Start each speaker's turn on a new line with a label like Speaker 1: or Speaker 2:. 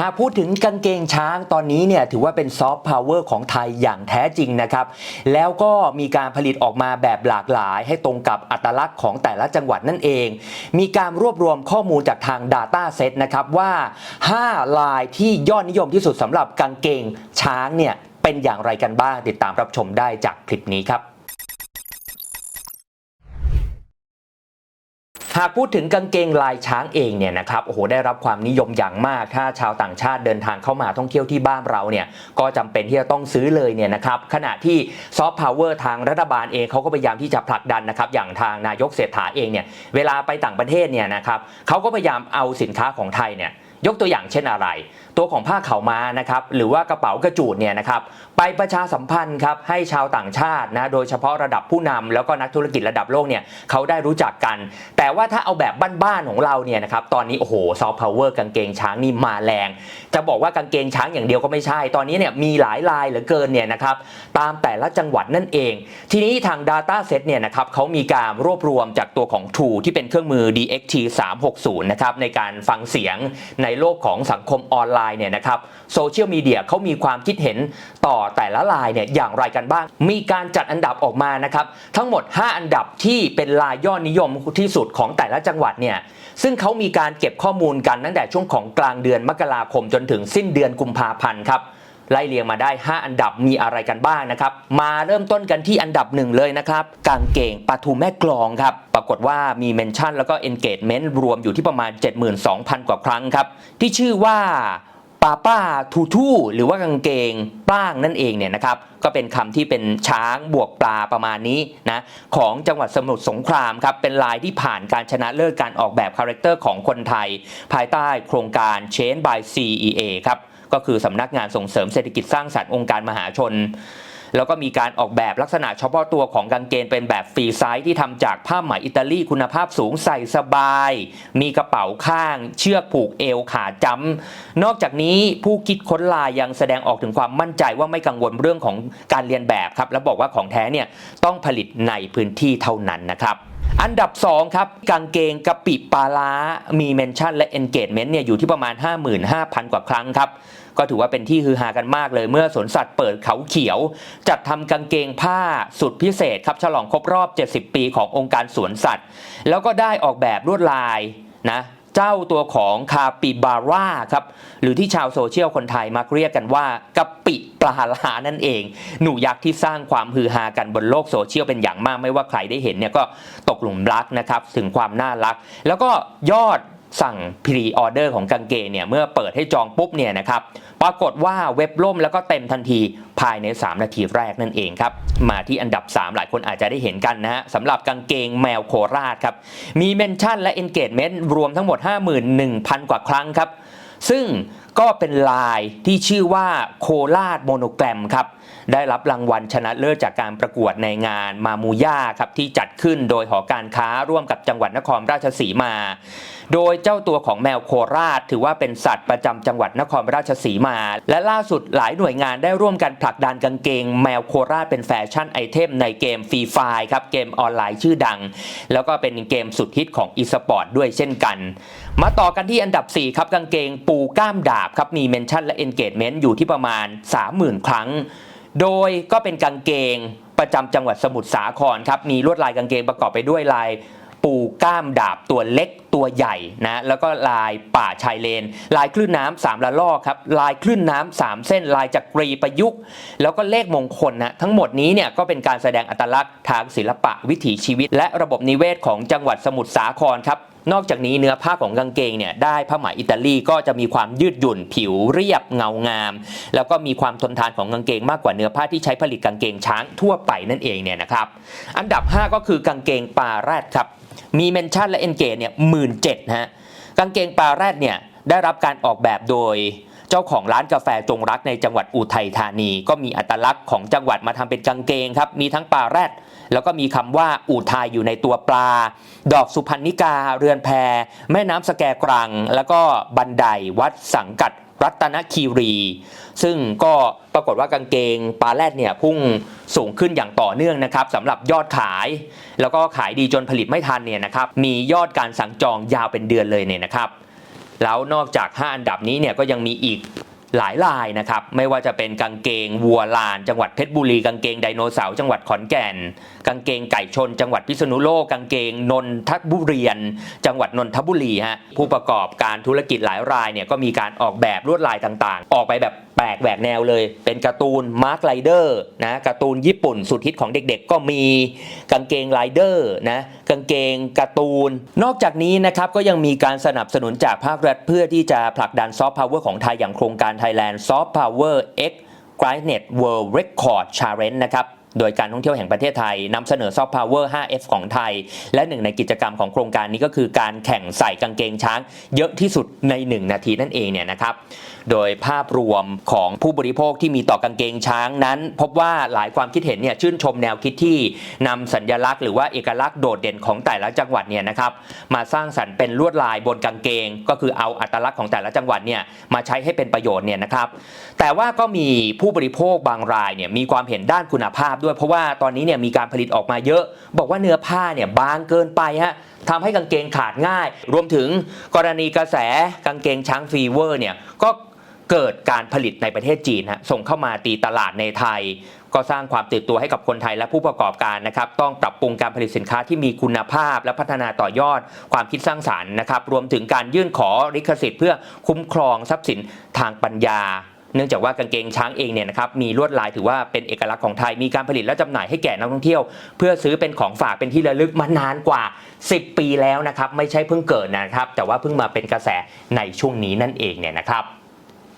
Speaker 1: หากพูดถึงกางเกงช้างตอนนี้เนี่ยถือว่าเป็นซอฟต์พาวเวอร์ของไทยอย่างแท้จริงนะครับแล้วก็มีการผลิตออกมาแบบหลากหลาย ให้ตรงกับอัตลักษณ์ของแต่ละจังหวัดนั่นเอง มีการรวบรวมข้อมูลจากทาง Data Set นะครับว่า 5 ลายที่ยอดนิยมที่สุดสำหรับกางเกงช้างเนี่ยเป็นอย่างไรกันบ้างติดตามรับชมได้จากคลิปนี้ครับ หากพูดถึงกางเกงลายช้างเองเนี่ยนะครับโอ้โหได้รับความนิยมอย่างมาก ถ้าชาวต่างชาติเดินทางเข้ามาท่องเที่ยวที่บ้านเราเนี่ยก็จำเป็นที่จะต้องซื้อเลยเนี่ยนะครับขณะที่ซอฟต์พาวเวอร์ทางรัฐบาลเองเขาก็พยายามที่จะผลักดันนะครับอย่างทางนายกเศรษฐาเองเนี่ยเวลาไปต่างประเทศเนี่ยนะครับเขาก็พยายามเอาสินค้าของไทยเนี่ย ยกตัวอย่างเช่นอะไร ตัวของผ้าขาวม้านะครับหรือว่ากระเป๋ากระจูดเนี่ยนะครับไปประชาสัมพันธ์ครับให้ชาวต่างชาตินะโดยเฉพาะระดับผู้นำแล้วก็นักธุรกิจระดับโลกเนี่ยเขาได้รู้จักกัน แต่ว่าถ้าเอาแบบบ้านๆของเราเนี่ยนะครับตอนนี้โอ้โหซอฟต์พาวเวอร์กางเกงช้างนี่มาแรง จะบอกว่ากางเกงช้างอย่างเดียวก็ไม่ใช่ ตอนนี้เนี่ยมีหลายลายเหลือเกินเนี่ยนะครับตามแต่ละจังหวัดนั่นเอง ทีนี้ทาง Data Set เนี่ยนะครับเขามีการรวบรวมจากตัวของ True ที่เป็นเครื่องมือ DXT 360นะครับในการฟังเสียงในโลกของสังคมออนไลน์เนี่ยนะครับโซเชียลมีเดียเขามีความคิดเห็นต่อแต่ละลายเนี่ยอย่างไรกันบ้าง มีการจัดอันดับออกมานะครับทั้งหมด 5 อันดับที่เป็นลายยอดนิยมที่สุดของแต่ละจังหวัดเนี่ยซึ่งเขามีการเก็บข้อมูลกันตั้งแต่ช่วงของกลางเดือนมกราคมจนถึงสิ้นเดือนกุมภาพันธ์ครับ ไล่เรียงมาได้ 5 อันดับมีอะไรกันบ้างนะครับ มาเริ่มต้นกันที่อันดับหนึ่งเลยนะครับกางเกงปลาทูแม่กลองครับ ปรากฏว่ามีเมนชั่นแล้วก็ engagement รวมอยู่ที่ประมาณ 72,000 กว่าครั้งครับ ที่ชื่อว่าป้าป้าทูทูหรือว่ากางเกงป้างนั่นเองเนี่ยนะครับก็เป็นคำที่เป็นช้างบวกปลาประมาณนี้นะของจังหวัดสมุทรสงครามครับเป็นลายที่ผ่านการชนะเลิศการออกแบบคาแรคเตอร์ของคนไทย ภายใต้โครงการ Change by CEA ครับ ก็คือสำนักงานส่งเสริมเศรษฐกิจสร้างสรรค์องค์การมหาชน แล้วก็มีการออกแบบลักษณะเฉพาะตัวของกางเกงเป็นแบบฟรีไซส์ที่ทำจากผ้าไหมอิตาลีคุณภาพสูงใส่สบาย มีกระเป๋าข้าง เชือกผูกเอวขาจ้ำนอกจากนี้ผู้คิดค้นลายยังแสดงออกถึงความมั่นใจว่าไม่กังวลเรื่องของการเรียนแบบครับ และบอกว่าของแท้เนี่ยต้องผลิตในพื้นที่เท่านั้นนะครับ อันดับ 2 ครับกางเกงกะปิปลาล้ามีเมนชั่นและ engagement เนี่ยอยู่ที่ประมาณ 55,000 กว่าครั้งครับ ก็ถือว่าเป็นที่ฮือฮากันมากเลยเมื่อสวนสัตว์เปิดเขาเขียว จัดทำกางเกงผ้าสุดพิเศษครับฉลองครบรอบ 70 ปีขององค์การสวนสัตว์ แล้วก็ได้ออกแบบลวดลายนะ เจ้าตัวของคาปิบาร่าครับ หรือที่ชาวโซเชียลคนไทยมักเรียกกันว่ากะปิปลาลานั่นเอง หนูยักษ์ที่สร้างความฮือฮากันบนโลกโซเชียลเป็นอย่างมากไม่ว่าใครได้เห็นเนี่ยก็ตกหลุมรักนะครับ ถึงความน่ารัก แล้วก็ยอด สั่งพรีออเดอร์ของกางเกงเนี่ยเมื่อเปิดให้จองปุ๊บเนี่ยนะครับปรากฏว่าเว็บล่มแล้วก็เต็มทันทีภายใน 3 นาทีแรกนั่นเองครับมาที่อันดับ 3 หลายคนอาจจะได้เห็นกันนะฮะสำหรับกางเกงแมวโคราชครับมีเมนชั่นและ engagement รวมทั้งหมด 51,000 กว่าครั้งครับซึ่งก็เป็นลายที่ชื่อว่าโคราชโมโนแกรมครับ ได้รับรางวัลชนะเลิศจากการประกวดในงานมามูย่าครับที่จัดขึ้นโดยหอการค้าร่วมกับจังหวัดนครราชสีมา โดยเจ้าตัวของแมวโคราช ถือว่าเป็นสัตว์ประจำจังหวัดนครราชสีมา และล่าสุดหลายหน่วยงานได้ร่วมกันผลักดันกางเกง แมวโคราชเป็นแฟชั่นไอเทมในเกมฟรีไฟครับเกมออนไลน์ชื่อดัง แล้วก็เป็นเกมสุดฮิตของอีสปอร์ตด้วยเช่นกัน มาต่อกันที่อันดับ 4 ครับกางเกงปูก้ามดาบครับมีเมนชั่นและ engagement อยู่ที่ประมาณ 30,000 ครั้ง โดยก็เป็นกางเกงประจำจังหวัดสมุทรสาครครับมีลวดลายกางเกงประกอบไปด้วยลายปูก้ามดาบตัวเล็กตัวใหญ่นะแล้วก็ลายป่าชายเลน ลายคลื่นน้ำสามละลอกครับลายคลื่นน้ำสามเส้น ลายจักรีประยุกต์ แล้วก็เลขมงคลนะทั้งหมดนี้เนี่ยก็เป็นการแสดงอัตลักษณ์ทางศิลปะวิถีชีวิต และระบบนิเวศของจังหวัดสมุทรสาครครับ นอกจากนี้เนื้อผ้าของกางเกงเนี่ยได้ผ้าไหมอิตาลีก็จะมีความยืดหยุ่นผิวเรียบเงางาม แล้วก็มีความทนทานของกางเกงมากกว่าเนื้อผ้าที่ใช้ผลิตกางเกงช้างทั่วไปนั่นเองเนี่ยนะครับอันดับ 5 ก็คือกางเกงปลาแรดครับมีเมนชั่นและเอนเกจเนี่ยหมื่นเจ็ดฮะกางเกงปลาแรดเนี่ยได้รับการออกแบบโดยเจ้าของร้านกาแฟจงรักในจังหวัดอุทัยธานี ก็มีอัตลักษณ์ของจังหวัดมาทำเป็นกางเกงครับ มีทั้งปลาแรด แล้วก็มีคำว่าอุทัยอยู่ในตัวปลา ดอกสุพรรณิกาเรือนแพ แม่น้ำสแกกรัง แล้วก็บันไดวัดสังกัดรัตนคีรี ซึ่งก็ปรากฏว่ากางเกงปลาแรดเนี่ยพุ่งสูงขึ้นอย่างต่อเนื่องนะครับสำหรับยอดขาย แล้วก็ขายดีจนผลิตไม่ทันเนี่ยนะครับมียอดการสั่งจองยาวเป็นเดือนเลยเนี่ยนะครับแล้วนอกจาก 5 อันดับนี้เนี่ยก็ยังมีอีก หลายลายนะครับ ไม่ว่าจะเป็นกางเกงวัวลาน จังหวัดเพชรบุรีกางเกงไดโนเสาร์จังหวัดขอนแก่น กางเกงไก่ชน จังหวัดพิษณุโลกกางเกงนนทบุรีนจังหวัดนนทบุรีฮะผู้ประกอบการธุรกิจหลายรายเนี่ยก็มีการออกแบบลวดลายต่างๆ ออกไปแบบแปลกแหวกแนวเลย เป็นการ์ตูนมาร์คไรเดอร์นะการ์ตูนญี่ปุ่นสุดฮิตของเด็กๆ ก็มีกางเกงไรเดอร์นะกางเกงการ์ตูน นอกจากนี้นะครับก็ยังมีการสนับสนุนจากภาครัฐเพื่อที่จะผลักดันซอฟต์พาวเวอร์ของไทยอย่างโครงการ Thailand Soft Power X g r i n e t World Record Challenge นะครับ โดยการท่องเที่ยวแห่งประเทศไทยนำเสนอซอฟต์พาวเวอร์ 5F ของไทย และหนึ่งในกิจกรรมของโครงการนี้ก็คือการแข่งใส่กางเกงช้าง เยอะที่สุดใน 1 นาทีนั่นเองเนี่ยนะครับ โดยภาพรวมของผู้บริโภคที่มีต่อกางเกงช้างนั้น พบว่าหลายความคิดเห็นเนี่ยชื่นชมแนวคิดที่นำสัญลักษณ์หรือว่าเอกลักษณ์โดดเด่นของแต่ละจังหวัดเนี่ยนะครับมาสร้างสรรค์เป็นลวดลายบนกางเกง ก็คือเอาอัตลักษณ์ของแต่ละจังหวัดเนี่ยมาใช้ให้เป็นประโยชน์เนี่ยนะครับแต่ว่าก็มีผู้บริโภคบางรายเนี่ยมีความเห็นด้านคุณภาพด้วยเพราะว่าตอนนี้เนี่ยมีการผลิตออกมาเยอะ บอกว่าเนื้อผ้าเนี่ยบางเกินไปฮะทำให้กางเกงขาดง่าย รวมถึงกรณีกระแสกางเกงช้างฟีเวอร์เนี่ยก็เกิดการผลิตในประเทศจีนฮะส่งเข้ามาตีตลาดในไทย ก็สร้างความตื่นตัวให้กับคนไทยและผู้ประกอบการนะครับต้องปรับปรุงการผลิตสินค้าที่มีคุณภาพ และพัฒนาต่อยอดความคิดสร้างสารรค์นะครับรวมถึงการยื่นขอลิขสิทธิ์เพื่อคุ้มครองทรัพย์สินทางปัญญา เนื่องจากว่ากางเกงช้างเองเนี่ยนะครับมีลวดลายถือว่าเป็นเอกลักษณ์ของไทยมีการผลิตและจำหน่ายให้แก่นักท่องเที่ยว เพื่อซื้อเป็นของฝากเป็นที่ระลึกมานานกว่า 10 ปีแล้วนะครับไม่ใช่เพิ่งเกิดนะครับแต่ว่าเพิ่งมาเป็นกระแสในช่วงนี้นั่นเองเนี่ยนะครับ